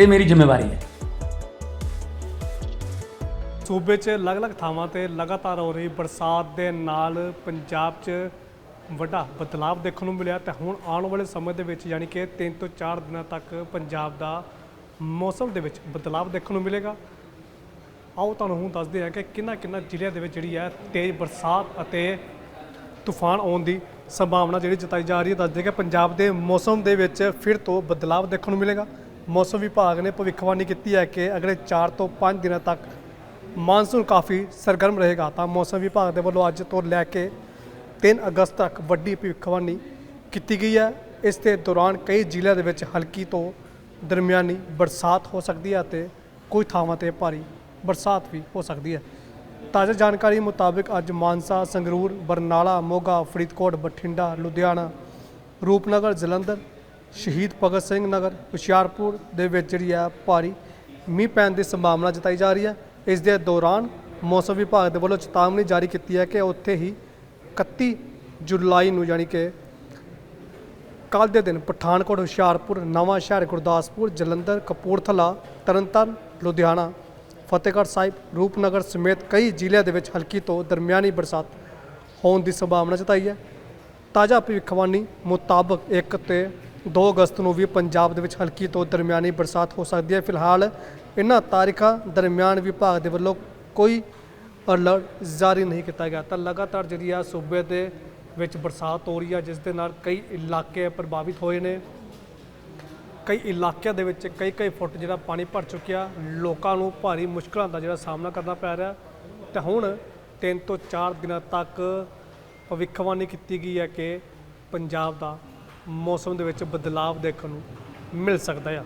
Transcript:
ਇਹ ਮੇਰੀ ਜ਼ਿੰਮੇਵਾਰੀ ਹੈ। ਸੂਬੇ 'ਚ ਅਲੱਗ-ਅਲੱਗ ਥਾਵਾਂ ਤੇ ਲਗਾਤਾਰ ਹੋ ਰਹੀ ਬਰਸਾਤ ਦੇ ਨਾਲ ਪੰਜਾਬ 'ਚ ਵੱਡਾ ਬਦਲਾਅ ਦੇਖਣ ਨੂੰ ਮਿਲਿਆ ਤੇ ਹੁਣ ਆਉਣ ਵਾਲੇ ਸਮੇਂ ਦੇ ਵਿੱਚ ਯਾਨੀ ਕਿ 3 ਤੋਂ 4 ਦਿਨਾਂ ਤੱਕ ਪੰਜਾਬ ਦਾ ਮੌਸਮ ਦੇ ਵਿੱਚ ਬਦਲਾਅ ਦੇਖਣ ਨੂੰ ਮਿਲੇਗਾ। ਆਓ ਤੁਹਾਨੂੰ ਹੁਣ ਦੱਸਦੇ ਹਾਂ ਕਿ ਕਿੰਨਾ ਕਿੰਨਾ ਜ਼ਿਲ੍ਹਿਆਂ ਦੇ ਵਿੱਚ ਜਿਹੜੀ ਹੈ ਤੇਜ਼ ਬਰਸਾਤ ਅਤੇ ਤੂਫਾਨ ਆਉਣ ਦੀ ਸੰਭਾਵਨਾ ਜਿਹੜੀ ਜਤਾਈ ਜਾ ਰਹੀ ਹੈ। ਦੱਸਦੇ ਕਿ ਪੰਜਾਬ ਦੇ ਮੌਸਮ ਦੇ ਵਿੱਚ ਫਿਰ ਤੋਂ ਬਦਲਾਅ ਦੇਖਣ ਨੂੰ ਮਿਲੇਗਾ। ਮੌਸਮ ਵਿਭਾਗ ਨੇ ਭਵਿੱਖਬਾਣੀ ਕੀਤੀ ਹੈ ਕਿ ਅਗਲੇ 4 ਤੋਂ 5 ਦਿਨਾਂ ਤੱਕ ਮਾਨਸੂਨ ਕਾਫੀ ਸਰਗਰਮ ਰਹੇਗਾ। ਤਾਂ ਮੌਸਮ ਵਿਭਾਗ ਦੇ ਵੱਲੋਂ ਅੱਜ ਤੋਂ ਲੈ ਕੇ 3 ਅਗਸਤ ਤੱਕ ਵੱਡੀ ਭਵਿੱਖਬਾਣੀ ਕੀਤੀ ਗਈ ਹੈ। ਇਸ ਦੇ ਦੌਰਾਨ ਕਈ ਜ਼ਿਲ੍ਹਿਆਂ ਦੇ ਵਿੱਚ ਹਲਕੀ ਤੋਂ ਦਰਮਿਆਨੀ ਬਰਸਾਤ ਹੋ ਸਕਦੀ ਹੈ ਅਤੇ ਕੁਝ ਥਾਵਾਂ ਤੇ ਭਾਰੀ ਬਰਸਾਤ ਵੀ ਹੋ ਸਕਦੀ ਹੈ। ਤਾਜ਼ਾ ਜਾਣਕਾਰੀ ਮੁਤਾਬਕ ਅੱਜ ਮਾਨਸਾ, ਸੰਗਰੂਰ, ਬਰਨਾਲਾ, ਮੋਗਾ, ਫਰੀਦਕੋਟ, ਬਠਿੰਡਾ, ਲੁਧਿਆਣਾ, ਰੂਪਨਗਰ, ਜਲੰਧਰ ਸ਼ਹੀਦ ਭਗਤ ਸਿੰਘ ਨਗਰ, ਹੁਸ਼ਿਆਰਪੁਰ ਦੇ ਵਿੱਚ ਜਿਹੜੀ ਹੈ ਭਾਰੀ ਮੀਂਹ ਪੈਣ ਦੀ ਸੰਭਾਵਨਾ ਜਤਾਈ ਜਾ ਰਹੀ ਹੈ। ਇਸ ਦੇ ਦੌਰਾਨ ਮੌਸਮ ਵਿਭਾਗ ਦੇ ਵੱਲੋਂ ਚੇਤਾਵਨੀ ਜਾਰੀ ਕੀਤੀ ਹੈ ਕਿ ਉੱਥੇ ਹੀ 31 ਜੁਲਾਈ ਨੂੰ ਯਾਨੀ ਕਿ ਕੱਲ੍ਹ ਦੇ ਦਿਨ ਪਠਾਨਕੋਟ, ਹੁਸ਼ਿਆਰਪੁਰ, ਨਵਾਂ ਸ਼ਹਿਰ, ਗੁਰਦਾਸਪੁਰ, ਜਲੰਧਰ, ਕਪੂਰਥਲਾ, ਤਰਨਤਾਰਨ, ਲੁਧਿਆਣਾ, ਫਤਿਹਗੜ੍ਹ ਸਾਹਿਬ, ਰੂਪਨਗਰ ਸਮੇਤ ਕਈ ਜ਼ਿਲ੍ਹਿਆਂ ਦੇ ਵਿੱਚ ਹਲਕੀ ਤੋਂ ਦਰਮਿਆਨੀ ਬਰਸਾਤ ਹੋਣ ਦੀ ਸੰਭਾਵਨਾ ਜਤਾਈ ਹੈ। ਤਾਜ਼ਾ ਭਵਿੱਖਬਾਣੀ ਮੁਤਾਬਕ 1 ਤੇ 2 ਅਗਸਤ ਨੂੰ ਵੀ ਪੰਜਾਬ ਦੇ ਵਿੱਚ ਹਲਕੀ ਤੋਂ ਦਰਮਿਆਨੀ ਬਰਸਾਤ ਹੋ ਸਕਦੀ ਹੈ। ਫਿਲਹਾਲ ਇਹਨਾਂ ਤਾਰੀਖਾਂ ਦਰਮਿਆਨ ਵਿਭਾਗ ਦੇ ਵੱਲੋਂ ਕੋਈ ਅਲਰਟ ਜਾਰੀ ਨਹੀਂ ਕੀਤਾ ਗਿਆ। ਤਾਂ ਲਗਾਤਾਰ ਜਿਹੜੀ ਆ ਸੂਬੇ ਦੇ ਵਿੱਚ ਬਰਸਾਤ ਹੋ ਰਹੀ ਹੈ ਜਿਸ ਦੇ ਨਾਲ ਕਈ ਇਲਾਕੇ ਪ੍ਰਭਾਵਿਤ ਹੋਏ ਨੇ। ਕਈ ਇਲਾਕਿਆਂ ਦੇ ਵਿੱਚ ਕਈ ਕਈ ਫੁੱਟ ਜਿਹੜਾ ਪਾਣੀ ਭਰ ਚੁੱਕਿਆ। ਲੋਕਾਂ ਨੂੰ ਭਾਰੀ ਮੁਸ਼ਕਲਾਂ ਦਾ ਜਿਹੜਾ ਸਾਹਮਣਾ ਕਰਨਾ ਪੈ ਰਿਹਾ। ਤੇ ਹੁਣ 3 ਤੋਂ 4 ਦਿਨਾਂ ਤੱਕ ਭਵਿੱਖਬਾਣੀ ਕੀਤੀ ਗਈ ਹੈ ਕਿ ਪੰਜਾਬ ਦਾ ਮੌਸਮ ਦੇ ਵਿੱਚ ਬਦਲਾਅ ਦੇਖਣ ਨੂੰ ਮਿਲ ਸਕਦਾ ਆ।